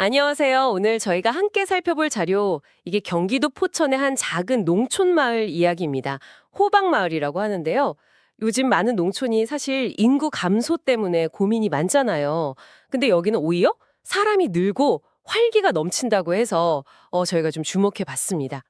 안녕하세요. 오늘 저희가 함께 살펴볼 자료, 이게 경기도 포천의 한 작은 농촌 마을 이야기입니다. 호박 마을이라고 하는데요. 요즘 많은 농촌이 사실 인구 감소 때문에 고민이 많잖아요. 근데 여기는 오히려 사람이 늘고 활기가 넘친다고 해서 어, 저희가 좀 주목해 봤습니다.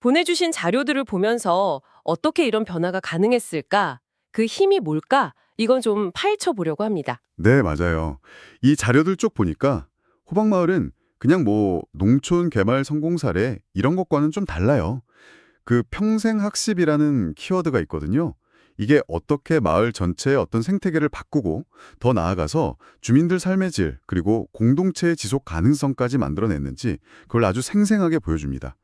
보내주신 자료들을 보면서 어떻게 이런 변화가 가능했을까? 그 힘이 뭘까? 이건 좀 파헤쳐 보려고 합니다. 네, 맞아요. 이 자료들 쭉 보니까 호박마을은 그냥 뭐 농촌 개발 성공 사례 이런 것과는 좀 달라요. 그 평생 학습이라는 키워드가 있거든요. 이게 어떻게 마을 전체의 어떤 생태계를 바꾸고 더 나아가서 주민들 삶의 질 그리고 공동체의 지속 가능성까지 만들어냈는지 그걸 아주 생생하게 보여줍니다.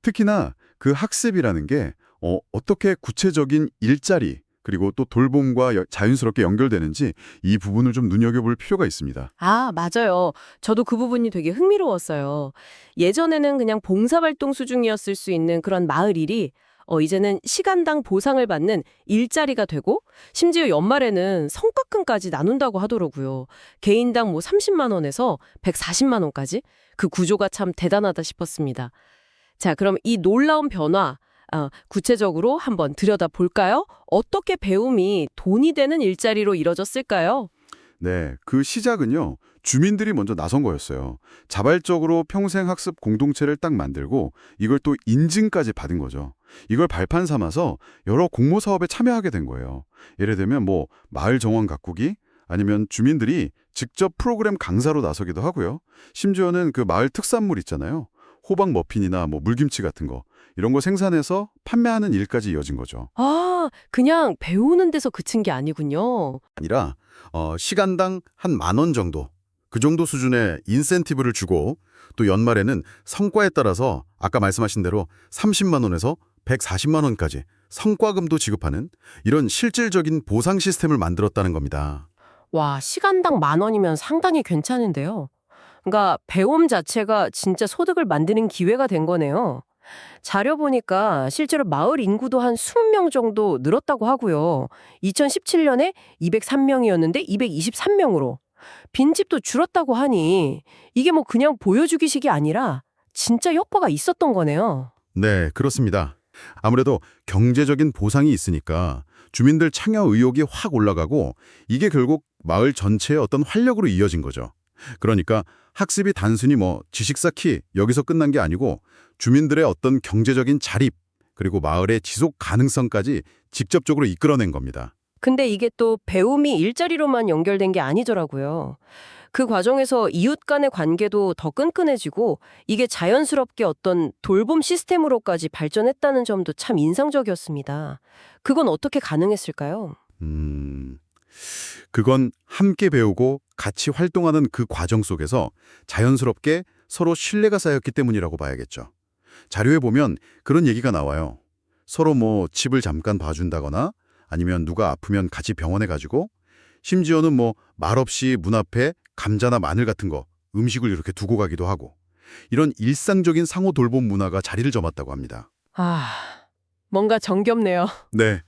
특히나 그 학습이라는 게 어, 어떻게 구체적인 일자리 그리고 또 돌봄과 여- 자연스럽게 연결되는지 이 부분을 좀 눈여겨볼 필요가 있습니다. 아, 맞아요. 저도 그 부분이 되게 흥미로웠어요. 예전에는 그냥 봉사활동 수준이었을 수 있는 그런 마을 일이 어, 이제는 시간당 보상을 받는 일자리가 되고 심지어 연말에는 성과금까지 나눈다고 하더라고요. 개인당 뭐 30만 원에서 140만 원까지 그 구조가 참 대단하다 싶었습니다. 자, 그럼 이 놀라운 변화 어, 구체적으로 한번 들여다 볼까요? 어떻게 배움이 돈이 되는 일자리로 이뤄졌을까요? 네, 그 시작은요. 주민들이 먼저 나선 거였어요. 자발적으로 평생 학습 공동체를 딱 만들고 이걸 또 인증까지 받은 거죠. 이걸 발판 삼아서 여러 공모 사업에 참여하게 된 거예요. 예를 들면 뭐 마을 정원 가꾸기 아니면 주민들이 직접 프로그램 강사로 나서기도 하고요. 심지어는 그 마을 특산물 있잖아요. 호박 머핀이나 뭐 물김치 같은 거 이런 거 생산해서 판매하는 일까지 이어진 거죠. 아, 그냥 배우는 데서 그친 게 아니군요. 아니라 어, 시간당 한 만 원 정도 그 정도 수준의 인센티브를 주고 또 연말에는 성과에 따라서 아까 말씀하신 대로 30만 원에서 140만 원까지 성과금도 지급하는 이런 실질적인 보상 시스템을 만들었다는 겁니다. 와, 시간당 만 원이면 상당히 괜찮은데요. 그러니까 배움 자체가 진짜 소득을 만드는 기회가 된 거네요. 자료 보니까 실제로 마을 인구도 한 20명 정도 늘었다고 하고요. 2017년에 203명이었는데 223명으로. 빈집도 줄었다고 하니 이게 뭐 그냥 보여주기식이 아니라 진짜 효과가 있었던 거네요. 네, 그렇습니다. 아무래도 경제적인 보상이 있으니까 주민들 참여 의욕이 확 올라가고 이게 결국 마을 전체의 어떤 활력으로 이어진 거죠. 그러니까 학습이 단순히 뭐 지식 쌓기 여기서 끝난 게 아니고 주민들의 어떤 경제적인 자립 그리고 마을의 지속 가능성까지 직접적으로 이끌어낸 겁니다. 근데 이게 또 배움이 일자리로만 연결된 게 아니더라고요. 그 과정에서 이웃 간의 관계도 더 끈끈해지고 이게 자연스럽게 어떤 돌봄 시스템으로까지 발전했다는 점도 참 인상적이었습니다. 그건 어떻게 가능했을까요? 음, 그건 함께 배우고 같이 활동하는 그 과정 속에서 자연스럽게 서로 신뢰가 쌓였기 때문이라고 봐야겠죠. 자료에 보면 그런 얘기가 나와요. 서로 뭐 집을 잠깐 봐준다거나 아니면 누가 아프면 같이 병원에 가지고 심지어는 뭐 말없이 문 앞에 감자나 마늘 같은 거 음식을 이렇게 두고 가기도 하고 이런 일상적인 상호 돌봄 문화가 자리를 점았다고 합니다. 아, 뭔가 정겹네요. 네.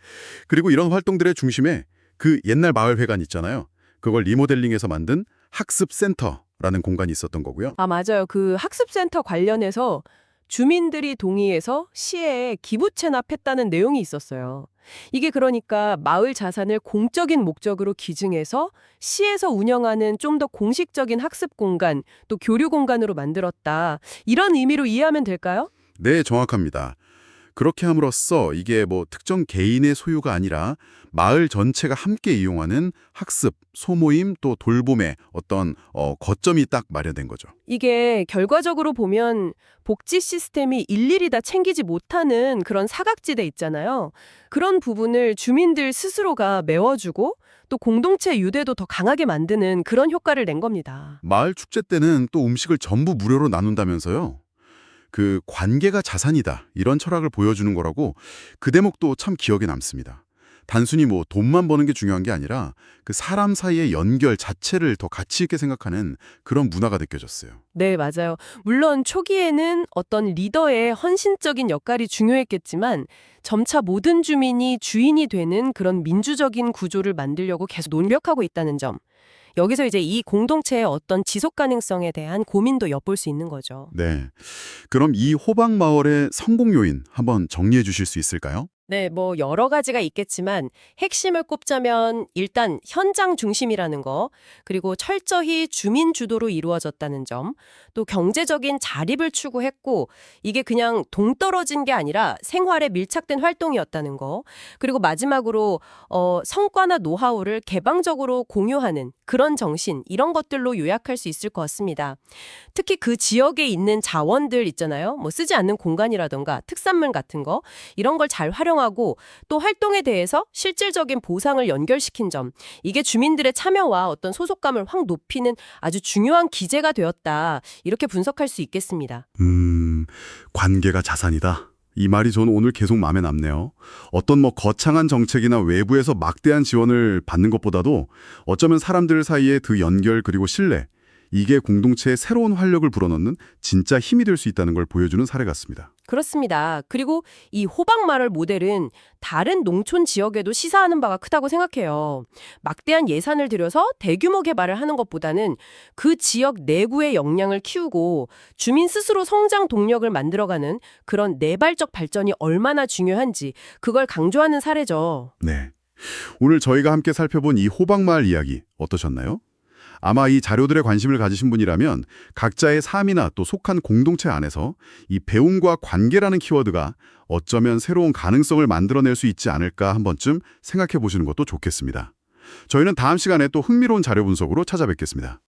그리고 이런 활동들의 중심에 그 옛날 마을회관 있잖아요. 그걸 리모델링해서 만든 학습센터라는 공간이 있었던 거고요. 아, 맞아요. 그 학습센터 관련해서 주민들이 동의해서 시에 기부 체납했다는 내용이 있었어요. 이게 그러니까 마을 자산을 공적인 목적으로 기증해서 시에서 운영하는 좀 더 공식적인 학습 공간, 또 교류 공간으로 만들었다. 이런 의미로 이해하면 될까요? 네, 정확합니다. 그렇게 함으로써 이게 뭐 특정 개인의 소유가 아니라 마을 전체가 함께 이용하는 학습, 소모임 또 돌봄의 어떤 어, 거점이 딱 마련된 거죠. 이게 결과적으로 보면 복지 시스템이 일일이 다 챙기지 못하는 그런 사각지대 있잖아요. 그런 부분을 주민들 스스로가 메워주고 또 공동체 유대도 더 강하게 만드는 그런 효과를 낸 겁니다. 마을 축제 때는 또 음식을 전부 무료로 나눈다면서요. 그 관계가 자산이다 이런 철학을 보여주는 거라고 그 대목도 참 기억에 남습니다. 단순히 뭐 돈만 버는 게 중요한 게 아니라 그 사람 사이의 연결 자체를 더 가치 있게 생각하는 그런 문화가 느껴졌어요. 네, 맞아요. 물론 초기에는 어떤 리더의 헌신적인 역할이 중요했겠지만 점차 모든 주민이 주인이 되는 그런 민주적인 구조를 만들려고 계속 노력하고 있다는 점. 여기서 이제 이 공동체의 어떤 지속 가능성에 대한 고민도 엿볼 수 있는 거죠. 네. 그럼 이 호박 마을의 성공 요인 한번 정리해 주실 수 있을까요? 네, 뭐 여러 가지가 있겠지만 핵심을 꼽자면 일단 현장 중심이라는 거, 그리고 철저히 주민 주도로 이루어졌다는 점, 또 경제적인 자립을 추구했고 이게 그냥 동떨어진 게 아니라 생활에 밀착된 활동이었다는 거, 그리고 마지막으로 어, 성과나 노하우를 개방적으로 공유하는 그런 정신 이런 것들로 요약할 수 있을 것 같습니다. 특히 그 지역에 있는 자원들 있잖아요. 뭐 쓰지 않는 공간이라던가 특산물 같은 거 이런 걸 잘 활용하고 또 활동에 대해서 실질적인 보상을 연결시킨 점 이게 주민들의 참여와 어떤 소속감을 확 높이는 아주 중요한 기제가 되었다. 이렇게 분석할 수 있겠습니다. 음, 관계가 자산이다. 이 말이 저는 오늘 계속 마음에 남네요. 어떤 뭐 거창한 정책이나 외부에서 막대한 지원을 받는 것보다도 어쩌면 사람들 사이의 그 연결 그리고 신뢰, 이게 공동체에 새로운 활력을 불어넣는 진짜 힘이 될 수 있다는 걸 보여주는 사례 같습니다. 그렇습니다. 그리고 이 호박마을 모델은 다른 농촌 지역에도 시사하는 바가 크다고 생각해요. 막대한 예산을 들여서 대규모 개발을 하는 것보다는 그 지역 내구의 역량을 키우고 주민 스스로 성장 동력을 만들어가는 그런 내발적 발전이 얼마나 중요한지 그걸 강조하는 사례죠. 네. 오늘 저희가 함께 살펴본 이 호박마을 이야기 어떠셨나요? 아마 이 자료들에 관심을 가지신 분이라면 각자의 삶이나 또 속한 공동체 안에서 이 배움과 관계라는 키워드가 어쩌면 새로운 가능성을 만들어낼 수 있지 않을까 한 번쯤 생각해 보시는 것도 좋겠습니다. 저희는 다음 시간에 또 흥미로운 자료 분석으로 찾아뵙겠습니다.